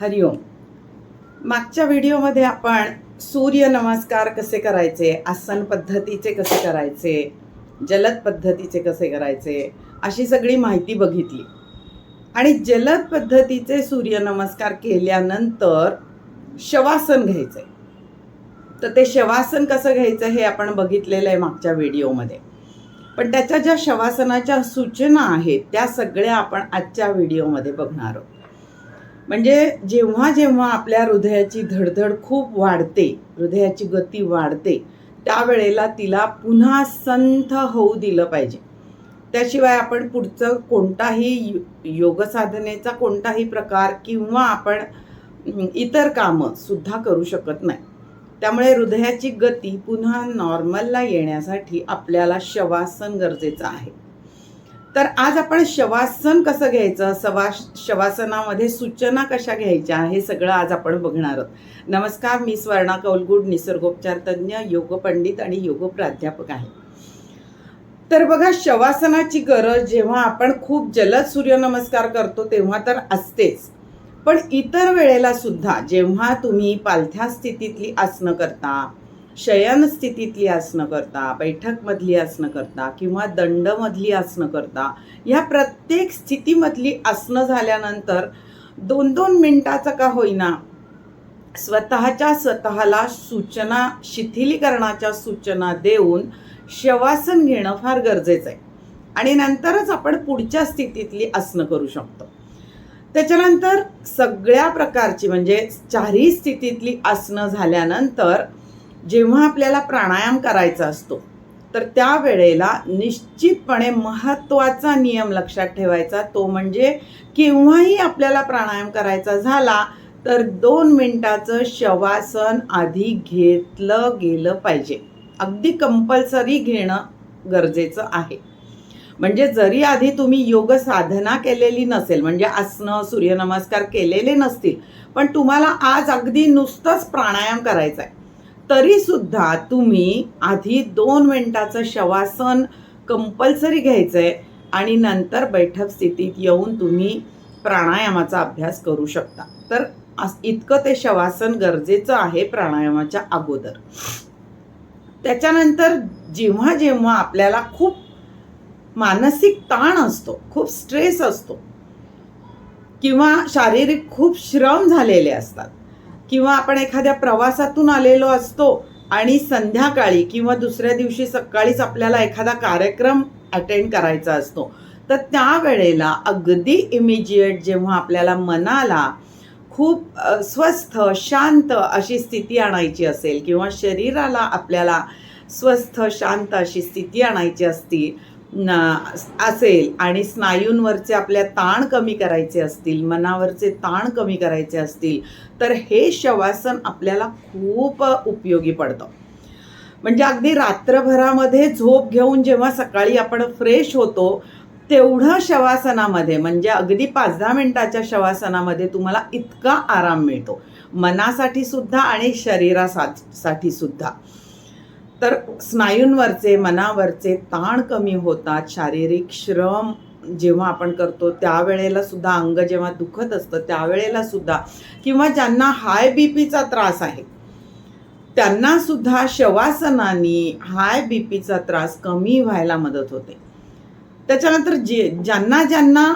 हरिओम मागच्या व्हिडिओमध्ये आपण सूर्य नमस्कार कसे करायचे आसन पद्धतीचे कसे करायचे जलद पद्धतीचे कसे करायचे अशी सगळी माहिती बघितली. आणि जलद पद्धतीचे सूर्यनमस्कार केल्यानंतर शवासन घ्यायचे तर ते शवासन कसं घ्यायचं हे आपण बघितलेलं आहे मागच्या व्हिडिओमध्ये. पण त्याच्या ज्या शवासनाच्या सूचना आहेत त्या सगळ्या आपण आजच्या व्हिडिओमध्ये बघणार आहोत. म्हणजे जेव्हा जेव्हा आपल्या हृदयाची धडधड खूप वाढते हृदयाची गती वाढते त्यावेळेला तिला पुन्हा संथ होऊ दिलं पाहिजे. त्याशिवाय आपण पुढचं कोणताही योगसाधनेचा कोणताही प्रकार किंवा आपण इतर कामं सुद्धा करू शकत नाही. त्यामुळे हृदयाची गती पुन्हा नॉर्मलला येण्यासाठी आपल्याला शवासन गरजेचं आहे. तर आज आपण शवासन कसं घ्यायचं? सवा शवासनामध्ये सूचना कशा घ्यायच्या? हे सगळं आज आपण बघणार आहोत. नमस्कार मी स्वर्णा कौलगुड निसर्गोपचार तज्ज्ञ योग पंडित आणि योग प्राध्यापक आहे. तर बघा शवासनाची गरज जेव्हा आपण खूप जलद सूर्यनमस्कार करतो तेव्हा तर असतेच. पण इतर वेळेला सुद्धा जेव्हा तुम्ही पालथ्या स्थितीतली आसनं करता शयन स्थितीतली आसनं करता बैठकमधली आसनं करता किंवा दंडमधली आसनं करता ह्या प्रत्येक स्थितीमधली आसनं झाल्यानंतर दोन दोन मिनटाचं का होईना स्वतःच्या स्वतःला सूचना शिथिलीकरणाच्या सूचना देऊन शवासन घेणं फार गरजेचं आहे. आणि नंतरच आपण पुढच्या स्थितीतली आसनं करू शकतो. त्याच्यानंतर सगळ्या प्रकारची म्हणजे चारही स्थितीतली आसनं झाल्यानंतर जेव्हा आपल्याला प्राणायाम करायचा असतो तर त्यावेळेला निश्चितपणे महत्त्वाचा नियम लक्षात ठेवायचा. तो म्हणजे केव्हाही आपल्याला प्राणायाम करायचा झाला तर दोन मिनटाचं शवासन आधी घेतलं गेलं पाहिजे. अगदी कंपल्सरी घेणं गरजेचं आहे. म्हणजे जरी आधी तुम्ही योग साधना केलेली नसेल म्हणजे आसनं सूर्यनमस्कार केलेले नसतील पण तुम्हाला आज अगदी नुसतंच प्राणायाम करायचा आहे तरी सुद्धा तुम्ही आधी दोन मिनिटाचं शवासन कंपल्सरी घ्यायचं आहे आणि नंतर बैठक स्थितीत येऊन तुम्ही प्राणायामाचा अभ्यास करू शकता. तर इतकं ते शवासन गरजेचं आहे प्राणायामाच्या अगोदर. त्याच्यानंतर जेव्हा जेव्हा आपल्याला खूप मानसिक ताण असतो खूप स्ट्रेस असतो किंवा शारीरिक खूप श्रम झालेले असतात किंवा आपण एखाद्या प्रवासातून आलेलो असतो आणि संध्याकाळी किंवा दुसऱ्या दिवशी सकाळीच आपल्याला एखादा कार्यक्रम अटेंड करायचा असतो तर त्यावेळेला अगदी इमिजिएट जेव्हा आपल्याला मनाला खूप स्वस्थ शांत अशी स्थिती आणायची असेल किंवा शरीराला आपल्याला स्वस्थ शांत अशी स्थिती आणायची असती असेल आणि स्नायूंवरचे आपल्या ताण कमी करायचे असतील मनावरचे ताण कमी करायचे असतील तर हे शवासन आपल्याला खूप उपयोगी पडतं. म्हणजे अगदी रात्रभरामध्ये झोप घेऊन जेव्हा सकाळी आपण फ्रेश होतो तेवढं शवासनामध्ये म्हणजे अगदी पाच दहा मिनिटाच्या शवासनामध्ये तुम्हाला इतका आराम मिळतो. मनासाठी सुद्धा आणि शरीरासाठी सुद्धा. तर स्नायूंवरचे मनावरचे ताण कमी होतात. शारीरिक श्रम जेव्हा आपण करतो त्यावेळेला सुद्धा अंग जेव्हा दुखत असतं त्यावेळेला सुद्धा किंवा ज्यांना हाय बी पीचा त्रास आहे त्यांना सुद्धा शवासनाने हाय बी पीचा त्रास कमी व्हायला मदत होते. त्याच्यानंतर जे ज्यांना ज्यांना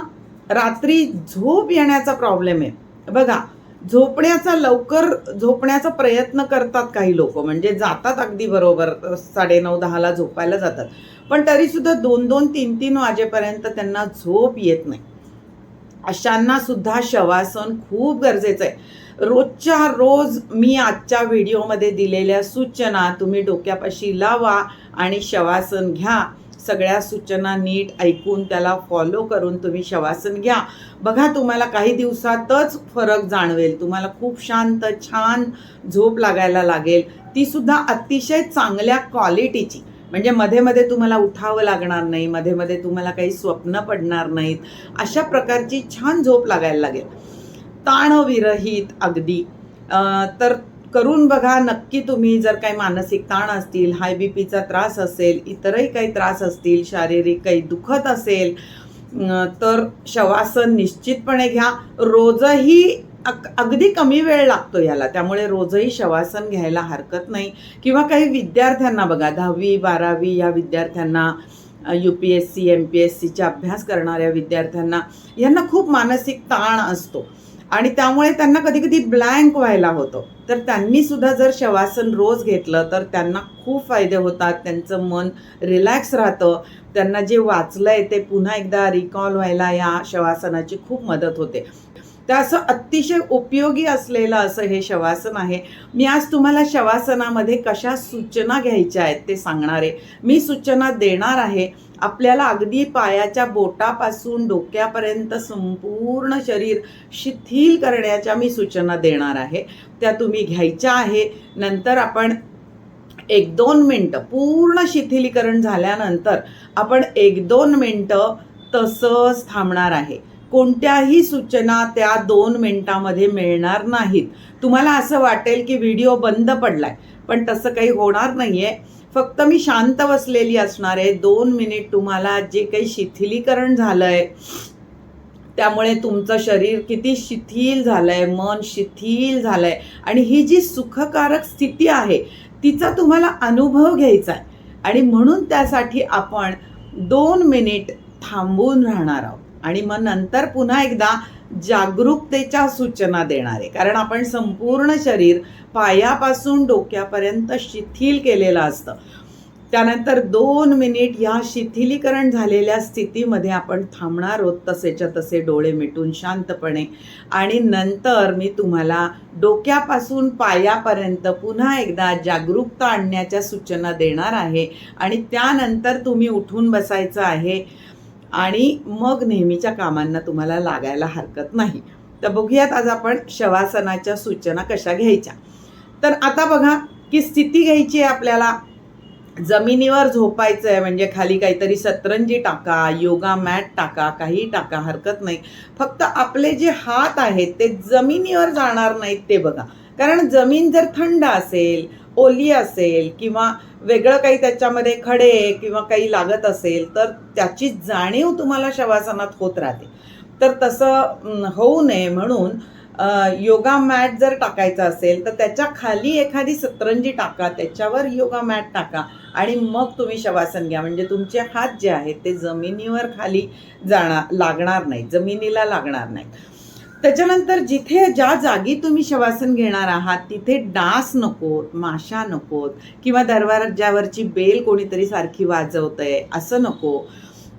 रात्री झोप येण्याचा प्रॉब्लेम आहे बघा झोपण्याचा लवकर झोपण्याचा प्रयत्न करतात काही लोक. म्हणजे जातात अगदी बरोबर साडेनऊ दहाला झोपायला जातात. पण तरीसुद्धा दोन दोन तीन तीन वाजेपर्यंत त्यांना झोप येत नाही. अशांना सुद्धा शवासन खूप गरजेचं आहे. रोजच्या रोज मी आजच्या व्हिडिओमध्ये दिलेल्या सूचना तुम्ही डोक्यापाशी लावा आणि शवासन घ्या. सगळ्या सूचना नीट ऐकून त्याला फॉलो करून तुम्ही शवासन घ्या. बघा तुम्हाला काही दिवसातच फरक जाणवेल. तुम्हाला खूप शांत छान झोप लागायला लागेल. ती सुद्धा अतिशय चांगल्या क्वालिटीची म्हणजे मध्ये मध्ये तुम्हाला उठावं लागणार नाही मध्ये मध्ये तुम्हाला काही स्वप्न पडणार नाहीत. अशा प्रकारची छान झोप लागायला लागेल. ताणविरहित अगदी. तर करून बघा नक्की तुम्ही जर काही मानसिक ताण असतील हाय बी पीचा त्रास असेल इतरही काही त्रास असतील शारीरिक काही दुखत असेल तर शवासन निश्चितपणे घ्या. रोजही अगदी कमी वेळ लागतो याला त्यामुळे रोजही शवासन घ्यायला हरकत नाही. किंवा काही विद्यार्थ्यांना बघा दहावी बारावी या विद्यार्थ्यांना U P S C M P S सीचा अभ्यास करणाऱ्या विद्यार्थ्यांना यांना खूप मानसिक ताण असतो. आणि त्यामुळे त्यांना कधी कधी ब्लँक व्हायला होतं. तर त्यांनी सुद्धा जर शवासन रोज घेतलं तर त्यांना खूप फायदे होतात. त्यांचं मन रिलॅक्स राहतं. त्यांना जे वाचलंय ते पुन्हा एकदा रिकॉल व्हायला या शवासनाची खूप मदत होते. तर असं अतिशय उपयोगी असलेलं असं हे शवासन आहे. मी आज तुम्हाला शवासनामध्ये कशा सूचना घ्यायच्या आहेत ते सांगणार आहे. मी सूचना देणार आहे. आपल्याला अगदी पायाच्या बोटापासून डोक्यापर्यंत संपूर्ण शरीर शिथिल करण्याच्या मी सूचना देणार आहे. त्या तुम्ही घ्यायच्या आहे. नंतर आपण एक दोन मिनटं पूर्ण शिथिलीकरण झाल्यानंतर आपण एक दोन मिनटं तसंच थांबणार आहे. कोणत्याही सूचना त्या दोन मिनटामध्ये मिळणार नाहीत. तुम्हाला असं वाटेल की व्हिडिओ बंद पडलाय पण तसं काही होणार नाही आहे फक्त मी शांत बसलेली असणार आहे. दोन मिनिट तुम्हाला जे काही शिथिलीकरण झालं आहे त्यामुळे तुमचं शरीर किती शिथिल झालं आहे मन शिथिल आहे आणि ही जी सुखकारक स्थिती आहे तिचा तुम्हाला अनुभव घ्यायचा आहे. आणि म्हणून त्यासाठी आपण दोन मिनिट थांबून राहणार आहोत. आणि मग नंतर पुन्हा एकदा जागरूकतेच्या सूचना देणारे. कारण आपण संपूर्ण शरीर पायापासून डोक्यापर्यंत शिथिल केलेलं असतं. त्यानंतर दोन मिनिट ह्या शिथिलीकरण झालेल्या स्थितीमध्ये आपण थांबणार आहोत. तसेच्या तसे डोळे मिटून शांतपणे. आणि नंतर मी तुम्हाला डोक्यापासून पायापर्यंत पुन्हा एकदा जागरूकता आणण्याच्या सूचना देणार आहे. आणि त्यानंतर तुम्ही उठून बसायचं आहे. आणि मग नेहमीच्या कामांना तुम्हाला लागायला हरकत नाही. तर बघूयात आज आपण शवासनाच्या सूचना कशा घ्यायच्या. तर आता बघा की स्थिती घ्यायची आहे आपल्याला. जमिनीवर झोपायचं आहे म्हणजे खाली काहीतरी सतरंजी टाका योगा मॅट टाका काही टाका हरकत नाही. फक्त आपले जे हात आहेत ते जमिनीवर जाणार नाहीत ते बघा. कारण जमीन जर थंड असेल ओली असेल किंवा वेगळं काही त्याच्यामध्ये खडे किंवा काही लागत असेल तर त्याची जाणीव तुम्हाला शवासनात होत राहते. तर तसं होऊ नये म्हणून योगा मॅट जर टाकायचा असेल तर त्याच्याखाली एखादी सतरंजी टाका त्याच्यावर योगा मॅट टाका आणि मग तुम्ही शवासन घ्या. म्हणजे तुमचे हात जे आहेत ते जमिनीवर खाली जाणार लागणार नाही जमिनीला लागणार नाही त्याच्यानंतर जिथे ज्या जागी तुम्ही शवासन घेणार आहात तिथे डास नकोत माशा नकोत किंवा दरवाजावरची बेल कोणीतरी सारखी वाजवतंय असं नको.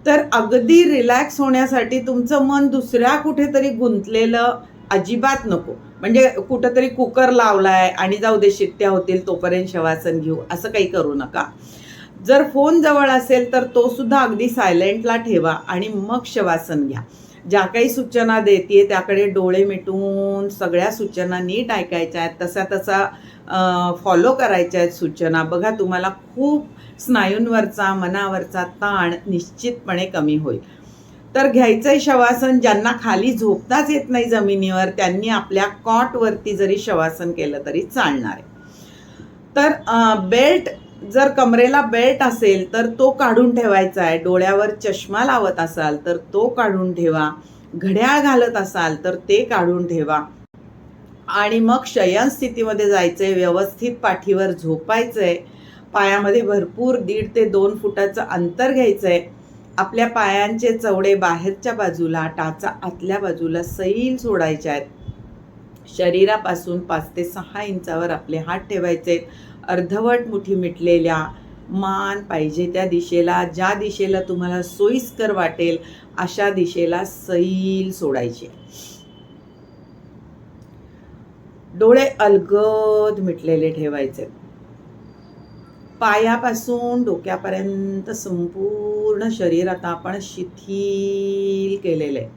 तर अगदी रिलॅक्स होण्यासाठी तुमचं मन दुसऱ्या कुठेतरी गुंतलेलं अजिबात नको. म्हणजे कुठंतरी कुकर लावलाय आणि जाऊ दे शिट्ट्या होतील तोपर्यंत शवासन घेऊ असं काही करू नका. जर फोन जवळ असेल तर तो सुद्धा अगदी सायलेंटला ठेवा आणि मग शवासन घ्या. ज्या काही सूचना देते त्याकडे डोळे मिटून सगळ्या सूचना नीट ऐकायच्या आहेत तसा तसा फॉलो करायच्या आहेत सूचना. बघा तुम्हाला खूप स्नायूंवरचा मनावरचा ताण निश्चितपणे कमी होईल. तर घ्यायचंय शवासन ज्यांना खाली झोपताच येत नाही जमिनीवर त्यांनी आपल्या कॉटवरती जरी शवासन केलं तरी चालणार आहे. तर बेल्ट जर कमरेला बेल्ट असेल तर तो काढून ठेवायचा आहे. डोळ्यावर चष्मा लावत असाल तर तो काढून ठेवा. घड्याळ घालत असाल तर ते काढून ठेवा. आणि मग शयन स्थितीमध्ये जायचंय व्यवस्थित पाठीवर झोपायचंय. पायामध्ये भरपूर दीड ते दोन फुटाचं अंतर घ्यायचंय. आपल्या पायांचे चवडे बाहेरच्या बाजूला टाचा आतल्या बाजूला सैल सोडायच्या आहेत. शरीरापासून पाच ते सहा इंचावर आपले हात ठेवायचे आहेत अर्धवट मुठी मिटलेल्या मान पाहिजे त्या दिशेला ज्या दिशेला तुम्हाला सोयीस्कर वाटेल अशा दिशेला सैल सोडायचे. डोळे अलगद मिटलेले ठेवायचे. पायापासून डोक्यापर्यंत संपूर्ण शरीर आता आपण शिथिल केलेलं. आहे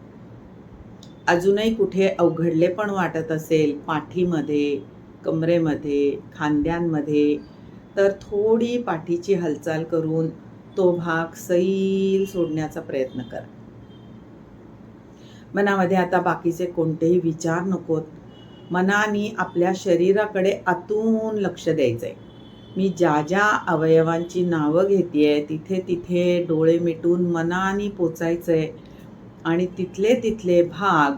अजूनही कुठे अवघडले पण वाटत असेल पाठीमध्ये कमरेमध्ये खांद्यांमध्ये तर थोडी पाठीची हालचाल करून तो भाग सैल सोडण्याचा प्रयत्न करा. मनामध्ये आता बाकीचे कोणतेही विचार नकोत. मनाने आपल्या शरीराकडे आतून लक्ष द्यायचं आहे मी ज्या ज्या अवयवांची नावं घेते तिथे तिथे डोळे मिटून मनाने पोचायचं आहे आणि तिथले तिथले भाग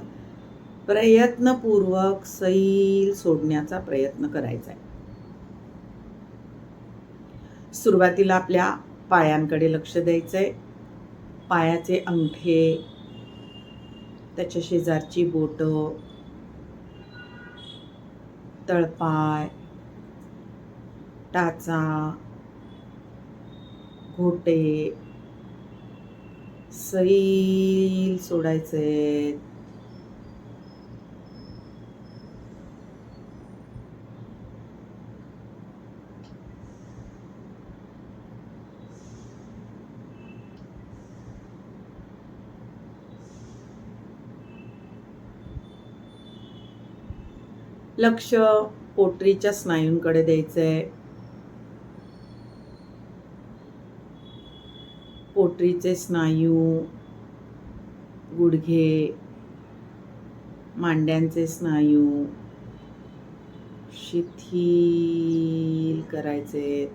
प्रयत्नपूर्वक सैल सोडण्याचा प्रयत्न करायचा आहे. सुरुवातीला आपल्या पायांकडे लक्ष द्यायचं आहे पायाचे अंगठे त्याच्या शेजारची बोट तळपाय टाचा घोटे सैल सोडायचे लक्ष पोटरीच्या स्नायूंकडे द्यायचं आहे पोटरीचे स्नायू गुडघे मांड्यांचे स्नायू शिथिल करायचे.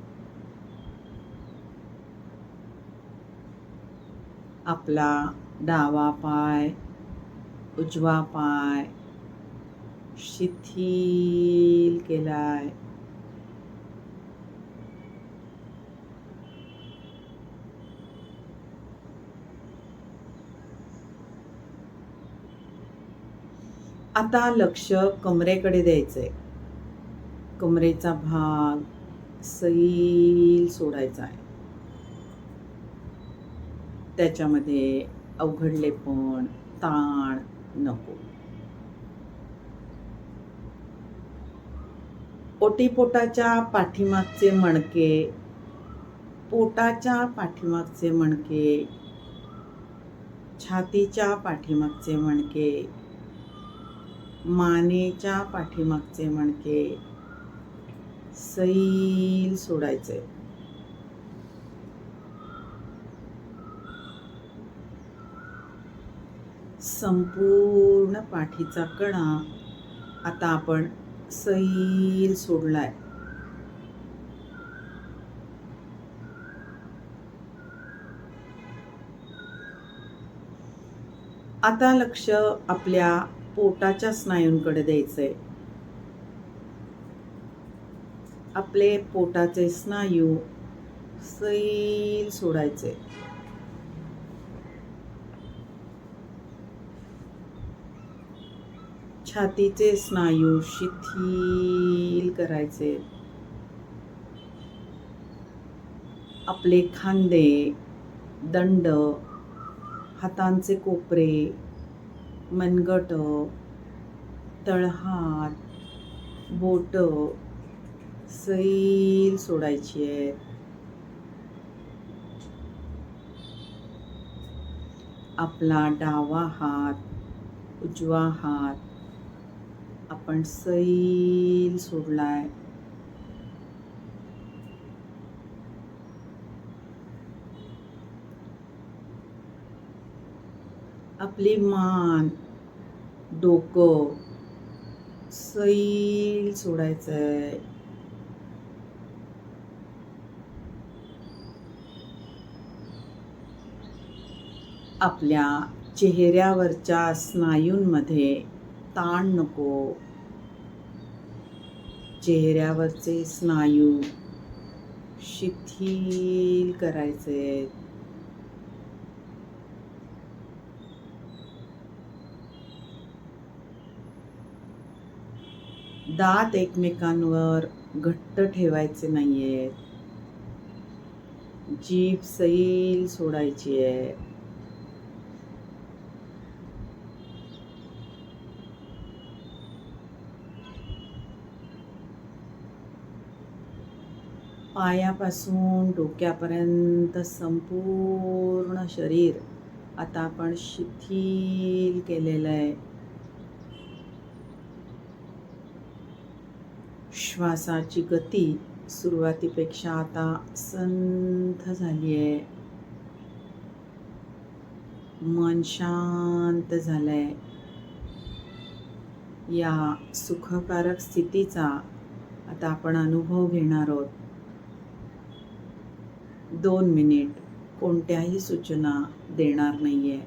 आपला डावा पाय उजवा पाय शिथिल केलाय. आता लक्ष कमरेकडे द्यायचंय. कमरेचा भाग सैल सोडायचा आहे. त्याच्यामध्ये अवघडलेपण ताण नको. ओटीपोटाच्या पाठीमागचे मणके पोटाच्या पाठीमागचे मणके छातीच्या पाठीमागचे मणके मानेच्या पाठीमागचे मणके सैल सोडायचे. संपूर्ण पाठीचा कणा आता आपण सैल सोडलाय. आता लक्ष आपल्या पोटाच्या स्नायूंकडे द्यायचंय. आपले पोटाचे स्नायू सैल सोडायचे. छातीचे स्नायू शिथिल करायचे. आपले खांदे दंड हातांचे कोपरे मनगट तळहात बोट सैल सोडायची आहेत. आपला डावा हात उजवा हात आपण सैल सोडलाय. आपली मान डोकं सैल सोडायचंय. आपल्या चेहऱ्यावरच्या स्नायूंमध्ये ताण नको. चेहऱ्यावरचे स्नायू शिथिल करायचे दात एकमेकांवर घट्ट ठेवायचे नाहीयेत. जीभ सैल सोडायची आहे पायापासून डोक्यापर्यंत संपूर्ण शरीर आता आपण शिथिल केलेलं आहे. श्वासाची गती सुरुवातीपेक्षा आता संथ झाली आहे. मन शांत झालंय. या सुखकारक स्थितीचा आता आपण अनुभव घेणार आहोत. दोन मिनिट कोणत्याही सूचना देणार नाही आहे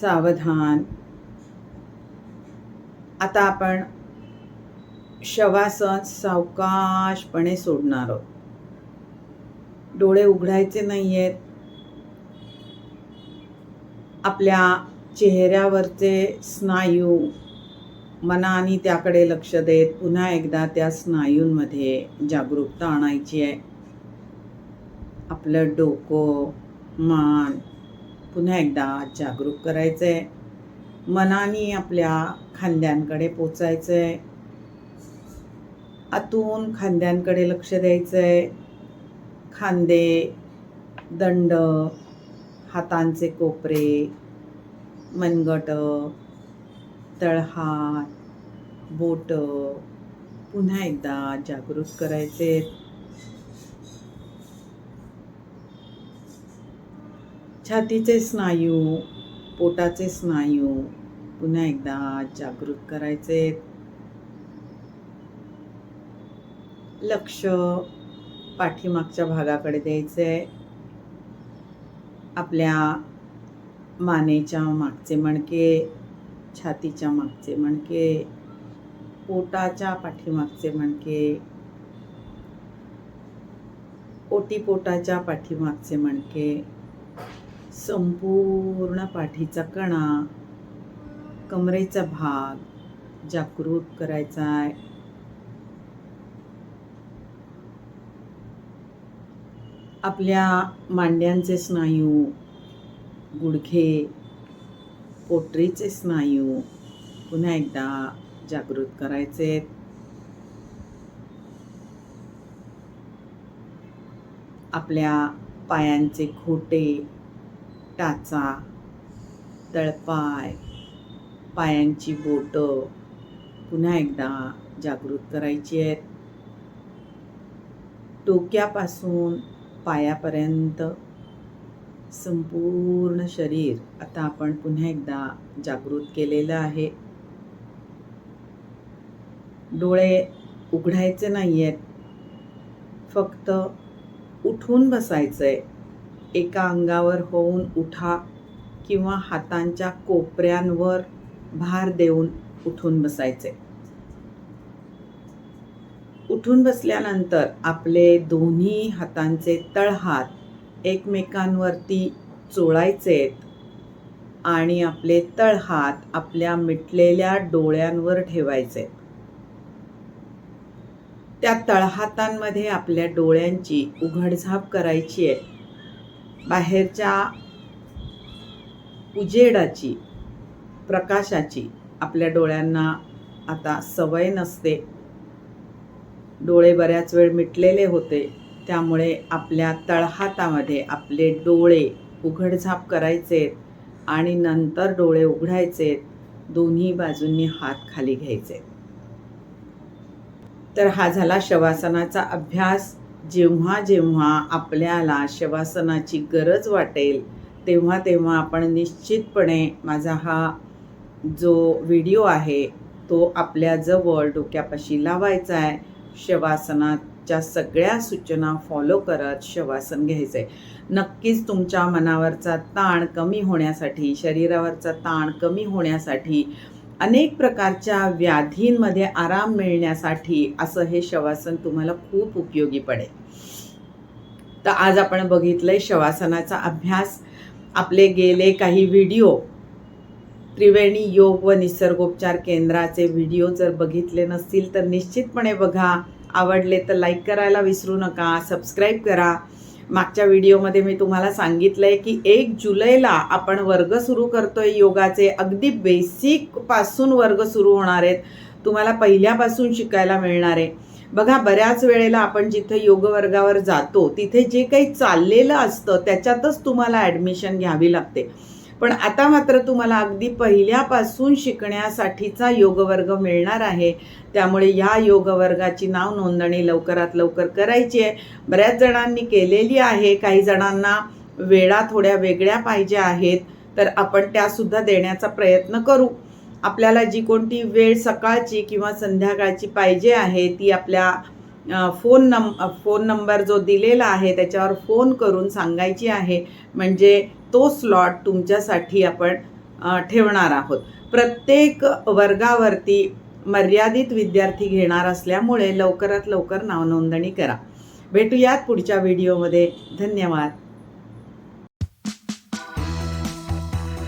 सावधान. आता आपण शवासन सावकाशपणे सोडणार आहोत. डोळे उघडायचे नाही आहेत आपल्या चेहऱ्यावरचे स्नायू मनाने त्याकडे लक्ष देत पुन्हा एकदा त्या स्नायूंमध्ये जागरूकता आणायची आहे. आपलं डोकं मान पुन्हा एकदा जागरूक करायचं आहे मनाने आपल्या खांद्यांकडे पोचायचं आहे आतून खांद्यांकडे लक्ष द्यायचं आहे खांदे दंड हातांचे कोपरे मनगट तळहात बोट पुन्हा एकदा जागृत करायचे छातीचे स्नायू पोटाचे स्नायू पुन्हा एकदा जागृत करायचे. लक्ष पाठीमागच्या भागाकडे द्यायचे. आपल्या मानेच्या मागचे मणके छातीच्या मागचे मणके पोटाच्या पाठीमागचे मणके ओटीपोटाच्या पाठीमागचे मणके संपूर्ण पाठीचा कणा कमरेचा भाग जागृत करायचा आहे. आपल्या मांड्यांचे स्नायू गुडघे पोटरीचे स्नायू पुन्हा एकदा जागृत करायचे. आपल्या पायांचे खोटे टाचा तळपाय पायांची बोटं पुन्हा एकदा जागृत करायची आहेत. डोक्यापासून पायापर्यंत संपूर्ण शरीर आता आपण पुन्हा एकदा जागृत केलेलं आहे. डोळे उघडायचे नाही आहेत फक्त उठून बसायचं आहे एका अंगावर होऊन उठा किंवा हातांच्या कोपऱ्यांवर भार देऊन उठून बसायचे. उठून बसल्यानंतर आपले दोन्ही हातांचे तळहात एकमेकांवरती चोळायचेत आणि आपले तळहात आपल्या मिटलेल्या डोळ्यांवर ठेवायचे. त्या तळहातांमध्ये आपल्या डोळ्यांची उघडझाप करायची आहे. बाहेरच्या उजेडाची प्रकाशाची आपल्या डोळ्यांना आता सवय नसते. डोळे बऱ्याच वेळ मिटलेले होते. त्यामुळे आपल्या तळहातामध्ये आपले डोळे उघडझाप करायचे आणि नंतर डोळे उघडायचे. दोन्ही बाजूंनी हात खाली घ्यायचे. तर हा झाला शवासनाचा अभ्यास. जेव्हा जेव्हा आपल्याला शवासनाची गरज वाटेल तेव्हा तेव्हा आपण निश्चितपणे माझा हा जो व्हिडिओ आहे तो आपल्याजवळ डोक्यापाशी लावायचा आहे. शवासनाच्या सगळ्या सूचना फॉलो करत शवासन घ्यायचं आहे नक्कीच तुमच्या मनावरचा ताण कमी होण्यासाठी शरीरावरचा ताण कमी होण्यासाठी अनेक प्रकारच्या व्याधींमध्ये आराम मिळण्यासाठी असं हे शवासन तुम्हाला खूप उपयोगी पडेल. तर आज आपण बघितलंय शवासनाचा अभ्यास. आपले गेले काही व्हिडिओ त्रिवेणी योग व निसर्गोपचार केंद्राचे व्हिडिओ जर बघितले नसतील तर निश्चितपणे बघा. आवडले तर लाईक करायला विसरू नका सबस्क्राईब करा. मागच्या व्हिडिओमध्ये मी तुम्हाला सांगितलं आहे की एक जुलैला आपण वर्ग सुरू करतोय योगाचे. अगदी बेसिकपासून वर्ग सुरू होणार आहेत. तुम्हाला पहिल्यापासून शिकायला मिळणार आहे. बघा बऱ्याच वेळेला आपण जिथे योग वर्गावर जातो तिथे जे काही चाललेलं असतं त्याच्यातच तुम्हाला ॲडमिशन घ्यावी लागते. पण आता मात्र तुम्हाला अगदी पहिल्यापासून शिकण्यासाठीचा योगवर्ग मिळणार आहे. त्यामुळे या योगवर्गाची नाव नोंदणी लवकरात लवकर करायची आहे. बऱ्याच जणांनी केलेली आहे. काही जणांना वेळा थोड्या वेगळ्या पाहिजे आहेत तर आपण त्यासुद्धा देण्याचा प्रयत्न करू. आपल्याला जी कोणती वेळ सकाळची किंवा संध्याकाळची पाहिजे आहे ती आपल्या फोन नंब फोन नंबर जो दिलेला आहे त्याच्यावर फोन करून सांगायची आहे. म्हणजे तो स्लॉट तुमच्यासाठी आपण ठेवणार आहोत. प्रत्येक वर्गावरती मर्यादित विद्यार्थी घेणार असल्यामुळे लवकरात लवकर नावनोंदणी करा. भेटूयात पुढच्या व्हिडिओमध्ये धन्यवाद.